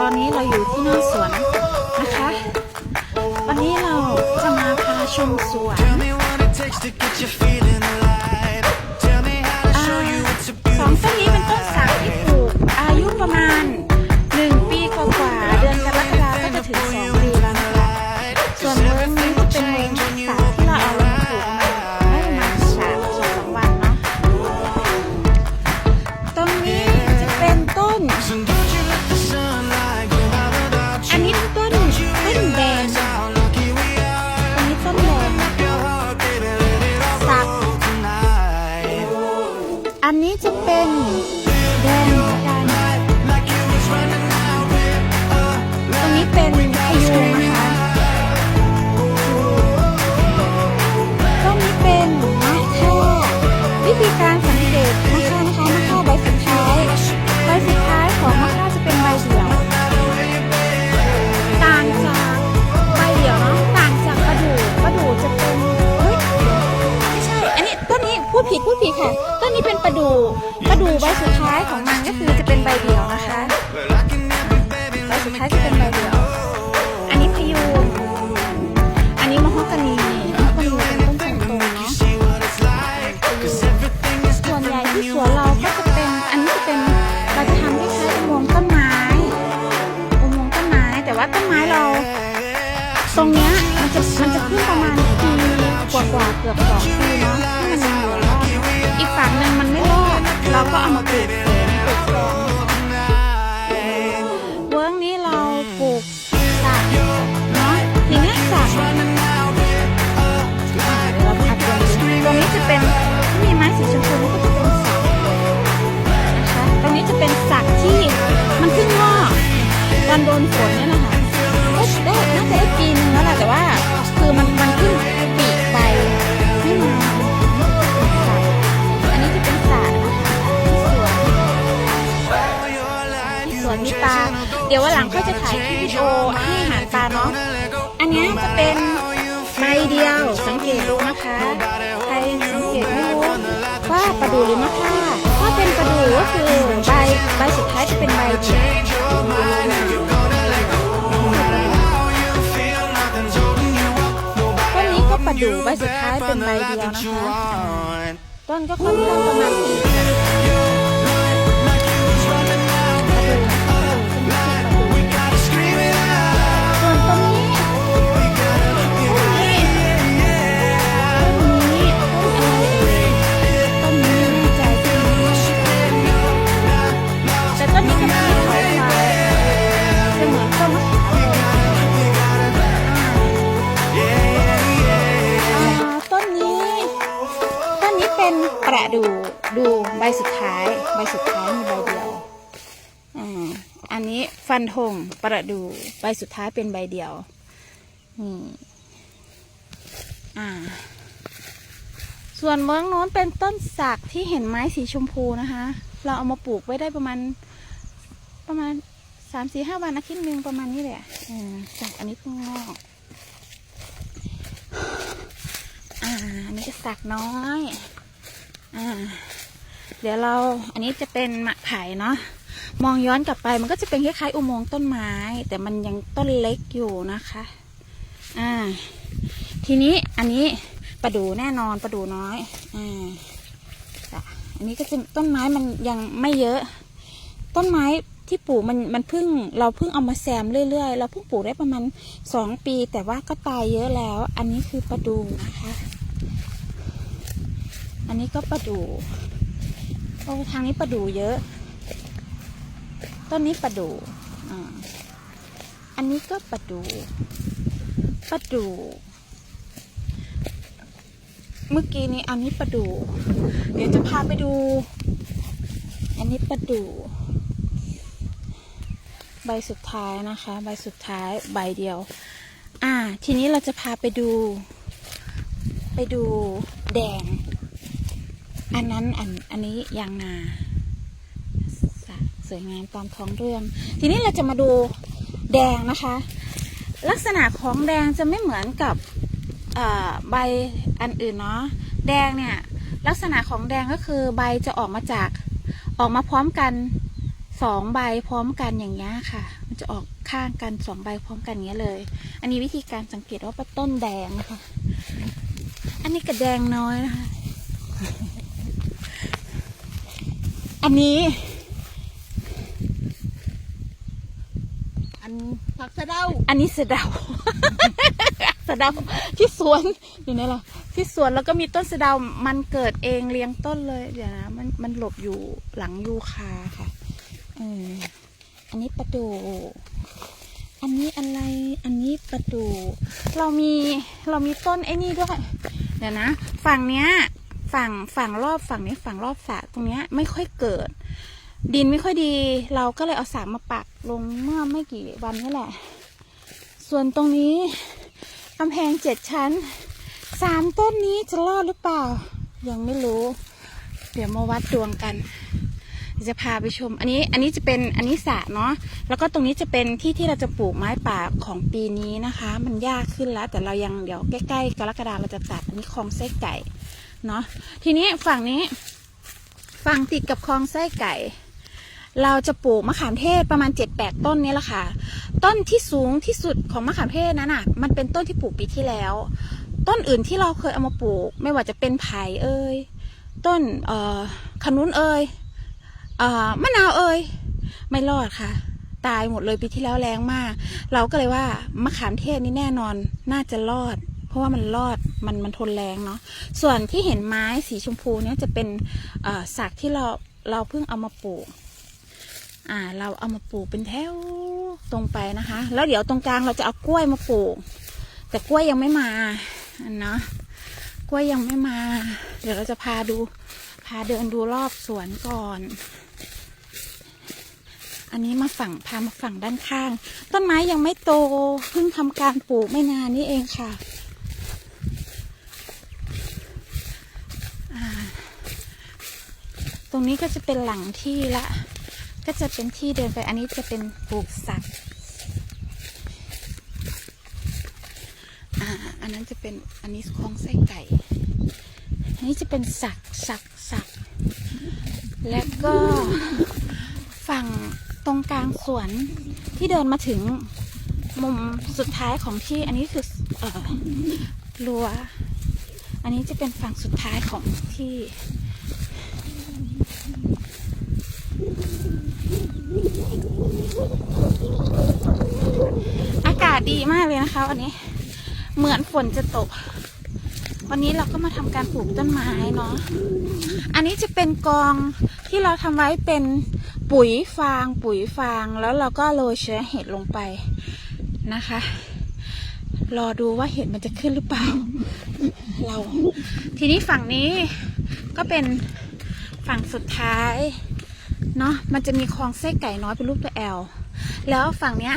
ตอนนี้เราอยู่ที่หน้าสวนนะคะ วันนี้เราจะมาพาชมสวน Tell me what it takes to get you feeling alive. Tell me how to อ่า show you it's a สอง beautiful ต้นนี้เป็นต้นสักที่ปลูกอายุประมาณหนึ่งปีกว่าๆเดือนกรกฎาก็จะถึงสอง เดี๋ยววันหลังก็จะถ่ายคลิปวิดีโอให้หารปลาเนาะ อันนี้จะเป็นใบเดียวสังเกตดูนะคะใครสังเกตไม่รู้ว่าปลาดูหรือมะค่าถ้าเป็นปลาดูก็คือใบใบสุดท้ายจะเป็นใบเดียวต้นนี้ก็ปลาดูใบสุดท้ายเป็นใบเดียวนะคะ ต้นก็ค่อนข้างประมาณปี ระดูดูใบสุดท้าย ใบสุดท้ายมีใบเดียวอ่าอันนี้ฟันธงประดูใบสุดท้ายเป็นใบเดียวนี่อ่า ส่วนเมืองโน้นเป็นต้นสักที่เห็นไม้สีชมพูนะคะ เราเอามาปลูกไว้ได้ประมาณ ประมาณสามสี่ห้าวันอาทิตย์หนึ่งประมาณนี้แหละอ่าจากอันนี้เพิ่งงอกอ่าอันนี้จะสักน้อย เดี๋ยวเราอันนี้จะเป็นหมะไผ่เนาะมองย้อนกลับไปมันก็จะเป็นคล้ายๆอุโมงค์ต้นไม้ แต่มันยังต้นเล็กอยู่นะคะ อ่า ทีนี้อันนี้ประดูแน่นอนประดูน้อยอ่าอันนี้ก็จะต้นไม้มันยังไม่เยอะ ต้นไม้ที่ปลูกมันมันเพิ่งเราเพิ่งเอามาแซมเรื่อยๆ เราเพิ่งปลูกได้ประมาณสองปี แต่ว่าก็ตายเยอะแล้ว อันนี้คือประดูนะคะ อันนี้ก็ประดูโอ้ทางนี้ประดูเยอะ ต้นนี้ประดูอ่าอันนี้ก็ประดูประดูเมื่อกี้นี้อันนี้ประดูเดี๋ยวจะพาไปดู อันนี้ประดูใบสุดท้ายนะคะ ใบสุดท้ายใบเดียว อ่า ทีนี้เราจะพาไปดู ไปดูแดง อันนั้นอันอันนี้ยางนาสสวยงามตามท้องเรื่อง ทีนี้เราจะมาดูแดงนะคะ ลักษณะของแดงจะไม่เหมือนกับใบอันอื่นเนาะแดงเนี่ยลักษณะของแดงก็คือใบจะออกมาจากออกมาพร้อมกันสองใบพร้อมกันอย่างเงี้ค่ะ มันจะออกข้างกันสองใบพร้อมกันเงี้ยเลย อันนี้วิธีการสังเกตว่าเป็นต้นแดงนะคะ อันนี้กระแดงน้อยนะคะ อันนี้ อันผักสะเดาอันนี้สะเดา สะเดาที่สวนอยู่ไหนล่ะที่สวนแล้วก็มีต้นสะเดา มันเกิดเองเรียงต้นเลย เดี๋ยวนะมันมันหลบอยู่หลังยูคาค่ะเอออันนี้ประดูอันนี้อะไร อันนี้ประดู เรามีเรามีต้นไอ้นี่ด้วย เดี๋ยวนะ ฝั่งเนี้ย ฝั่งฝั่งรอบฝั่งนี้ฝั่งรอบสระตรงเนี้ยไม่ค่อยเกิด ดินไม่ค่อยดี เราก็เลยเอาสากมาปักลงเมื่อไม่กี่วันนี่แหละ ส่วนตรงนี้กำแพงเจ็ดชั้นสามต้นนี้จะรอดหรือเปล่า ยังไม่รู้ เดี๋ยวมาวัดดวงกัน จะพาไปชม อันนี้อันนี้จะเป็นอันนี้สระเนาะแล้วก็ตรงนี้จะเป็นที่ที่เราจะปลูกไม้ป่าของปีนี้นะคะ มันยากขึ้นแล้ว แต่เรายังเดี๋ยวใกล้ๆกรกฎาเราจะตัดอันนี้คลองไส้ไก่ เนาะทีนี้ฝั่งนี้ ฝั่งติดกับคลองไส้ไก่ เราจะปลูกมะขามเทศประมาณเจ็ดแปดต้นนี้แหละค่ะ ต้นที่สูงที่สุดของมะขามเทศนั้นน่ะ มันเป็นต้นที่ปลูกปีที่แล้ว ต้นอื่นที่เราเคยเอามาปลูก ไม่ว่าจะเป็นไผ่เอ่ยต้นเอ่อขนุนเอ่ยเอ่อมะนาวเอ่ยไม่รอดค่ะ ตายหมดเลยปีที่แล้วแรงมาก เราก็เลยว่ามะขามเทศนี่แน่นอนน่าจะรอด ราะว่ามันรอดมันมันทนแรงเนาะส่วนที่เห็นไม้สีชมพูเนี่ยจะเป็นสักที่เราเราเพิ่งเอามาปลูกอ่าเราเอามาปลูกเป็นแถวตรงไปนะคะ แล้วเดี๋ยวตรงกลางเราจะเอากล้วยมาปลูก แต่กล้วยยังไม่มาอันเนาะกล้วยยังไม่มา เดี๋ยวเราจะพาดูพาเดินดูรอบสวนก่อน อันนี้มาฝั่งพามาฝั่งด้านข้าง ต้นไม้ยังไม่โตเพิ่งทำการปลูกไม่นานนี่เองค่ะอ่าต รงนี้ก็จะเป็นหลังที่ละ ก็จะเป็นที่เดินไปอันนี้จะเป็นปลูกสักอ่าอันนั้นจะเป็นอันนี้คลองไส้ไก่อันนี้จะเป็นสักสักสักแล้วก็ฝั่งตรงกลางสวนที่เดินมาถึงมุมสุดท้ายของที่อันนี้คือเออรั้วอันนี้จะเป็นฝั่งสุดท้ายของที่ อากาศดีมากเลยนะคะวันนี้ เหมือนฝนจะตก วันนี้เราก็มาทำการปลูกต้นไม้เนาะ อันนี้จะเป็นกองที่เราทำไว้เป็นปุ๋ยฟาง ปุ๋ยฟางแล้วเราก็โรยเชื้อเห็ดลงไปนะคะ รอดูว่าเห็ดมันจะขึ้นหรือเปล่า เรา ทีนี้ฝั่งนี้ก็เป็นฝั่งสุดท้าย เนาะมันจะมีคลองไส้ไก่น้อยเป็นรูปตัวแอลแล้วฝั่งเนี้ย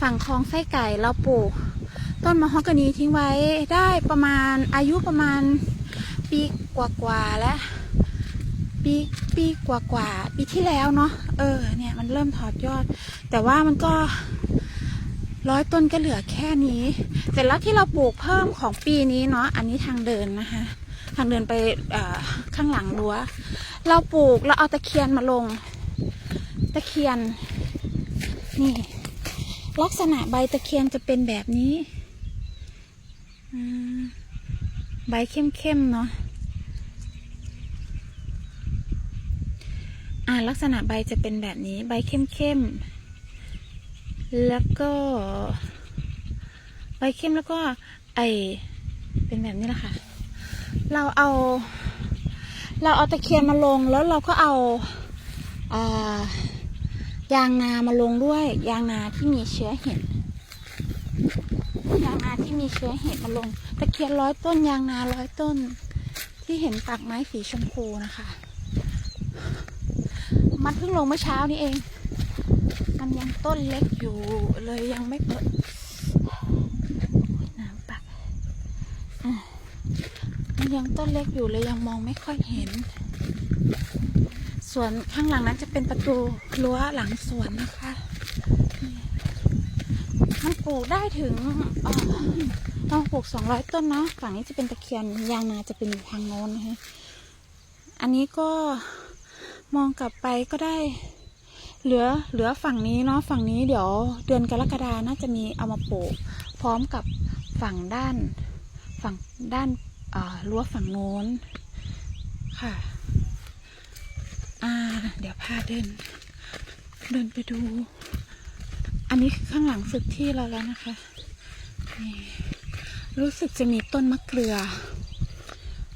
ฝั่งคลองไส้ไก่เราปลูก ต้นมะฮอกกานีทิ้งไว้ได้ประมาณอายุประมาณปีกว่าๆแล้วปีปีกว่าๆปีที่แล้วเนาะเออเนี่ยมันเริ่มถอดยอด แต่ว่ามันก็ร้อยต้นก็เหลือแค่นี้แต่แล้วที่เราปลูกเพิ่มของปีนี้เนาะอันนี้ทางเดินนะคะ ทางเดินไปข้างหลังรั้ว เราปลูกเราเอาตะเคียนมาลง ตะเคียน นี่ ลักษณะใบตะเคียนจะเป็นแบบนี้ใบเข้มๆเนาะอ่าลักษณะใบจะเป็นแบบนี้ ใบเข้มๆแล้วก็ ใบเข้มแล้วก็ ไอเป็นแบบนี้แหละค่ะ เราเอา เราเอาตะเคียนมาลงแล้วเราก็เอาอายางนามาลงด้วย ยางนาที่มีเชื้อเห็ดยางนาที่มีเชื้อเห็ดมาลง ตะเคียนร้อยต้นยางนาร้อยต้น ที่เห็นปากไม้สีชมพูนะคะ มันเพิ่งลงเมื่อเช้านี้เอง มันยังต้นเล็กอยู่เลยยังไม่เปิดน้ำปักอะ ยังต้นเล็กอยู่เลยยังมองไม่ค่อยเห็น ส่วนข้างหลังนั้นจะเป็นประตูรั้วหลังสวนนะคะมันปลูกได้ถึงเอ่อต้องปลูกสองร้อยต้นเนาะฝั่งนี้จะเป็นตะเคียนยางนาจะเป็นทางโน้นนะคะอันนี้ก็มองกลับไปก็ได้ เหลือเหลือฝั่งนี้เนาะฝั่งนี้เดี๋ยวเดือนกรกฎาน่าจะมีเอามาปลูก พร้อมกับฝั่งด้านฝั่งด้าน รั้วฝั่งโน้นค่ะ อ่า เดี๋ยวพาเดิน เดินไปดู อันนี้ข้างหลังสุดที่เราแล้วนะคะ นี่ รู้สึกจะมีต้นมะเกลือ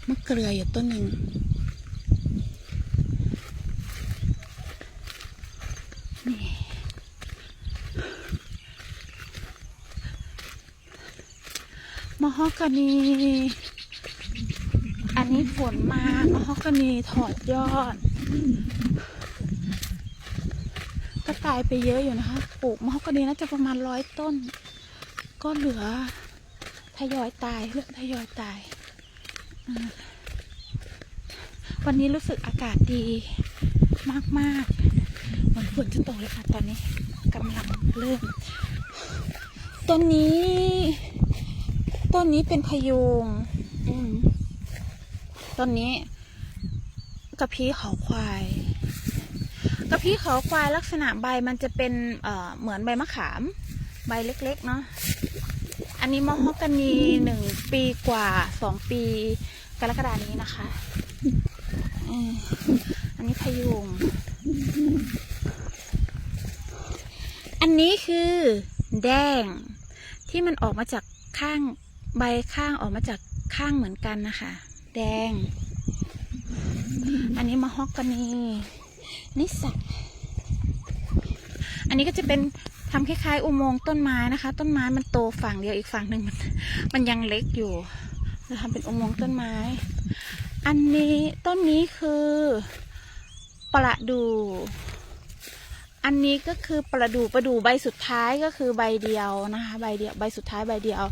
มะเกลืออยู่ต้นหนึ่งนี่มะฮอกกานี นี้ฝนมามะฮอกกานีถอดยอด ก็ตายไปเยอะอยู่นะคะ ปลูกมะฮอกกานีน่าจะประมาณร้อยต้น ก็เหลือทยอยตายเรื่องทยอยตาย วันนี้รู้สึกอากาศดีมากๆเหมือนฝนจะตกเลยค่ะตอนนี้กำลังเริ่มต้นนี้ ต้นนี้เป็นพยุงอืม ต้นนี้กระพี้เขาควายกระพี้เขาควายลักษณะใบมันจะเป็นเอ่อเหมือนใบมะขาม ใบเล็กๆเนาะอันนี้มอฮอกกานีหนึ่งปีกว่าสองปีกรกฎานี้นะคะอันนี้พยุง อันนี้คือแดงที่มันออกมาจากข้างใบข้างออกมาจากข้างเหมือนกันนะคะ แดง อันนี้มะฮอกกานีนี่สักอันนี้ก็จะเป็นทำคล้ายๆ อุโมงค์ต้นไม้นะคะ ต้นไม้มันโตฝั่งเดียวอีกฝั่งหนึ่งมันมันยังเล็กอยู่เราทำเป็นอุโมงค์ต้นไม้ อันนี้ต้นนี้คือประดู อันนี้ก็คือประดูประดูใบสุดท้ายก็คือใบเดียวนะคะ ใบเดียวใบสุดท้ายใบเดียว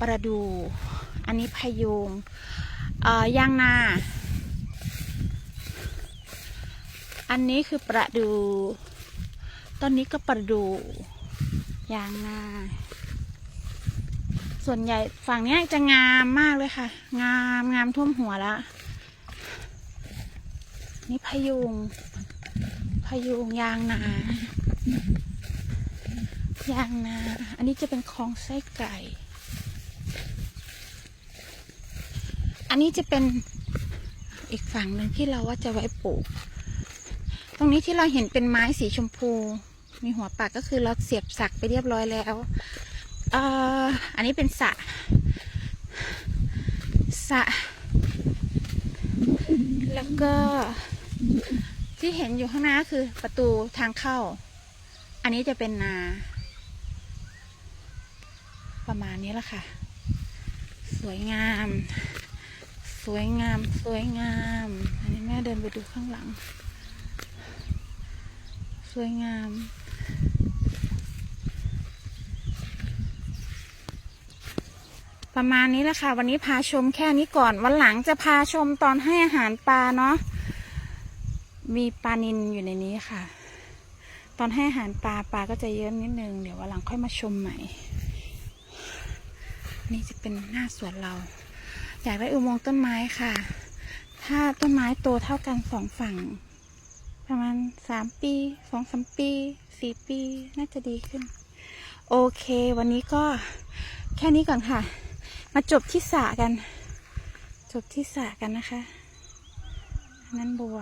ประดู อันนี้พยุง ยางนา อันนี้คือประดูต้นนี้ก็ประดูยางนา ส่วนใหญ่ฝั่งนี้จะงามมากเลยค่ะ งามงามท่วมหัวแล้วนี่พยุงพยุงยางนายางนา อันนี้จะเป็นคลองไส้ไก่ อันนี้จะเป็นอีกฝั่งหนึ่งที่เราว่าจะไว้ปลูก ตรงนี้ที่เราเห็นเป็นไม้สีชมพู มีหัวปักก็คือเราเสียบสักไปเรียบร้อยแล้วเอ่ออันนี้เป็นสะสะ แล้วก็ที่เห็นอยู่ข้างหน้าคือประตูทางเข้า อันนี้จะเป็นนา ประมาณนี้ละค่ะ สวยงาม สวยงาม สวยงาม อันนี้แม่เดินไปดูข้างหลัง สวยงาม ประมาณนี้แหละค่ะ วันนี้พาชมแค่นี้ก่อน วันหลังจะพาชมตอนให้อาหารปลาเนาะ มีปลานินอยู่ในนี้ค่ะ ตอนให้อาหารปลาปลาก็จะเยอะนิดนึง เดี๋ยววันหลังค่อยมาชมใหม่ นี่จะเป็นหน้าสวนเรา อยากได้อุโมงค์ต้นไม้ค่ะ ถ้าต้นไม้โตเท่ากันสองฝั่ง ประมาณสามปีสองสามปีสี่ปี น่าจะดีขึ้น โอเค วันนี้ก็แค่นี้ก่อนค่ะ มาจบที่สระกัน จบที่สระกันนะคะ นั่นบัว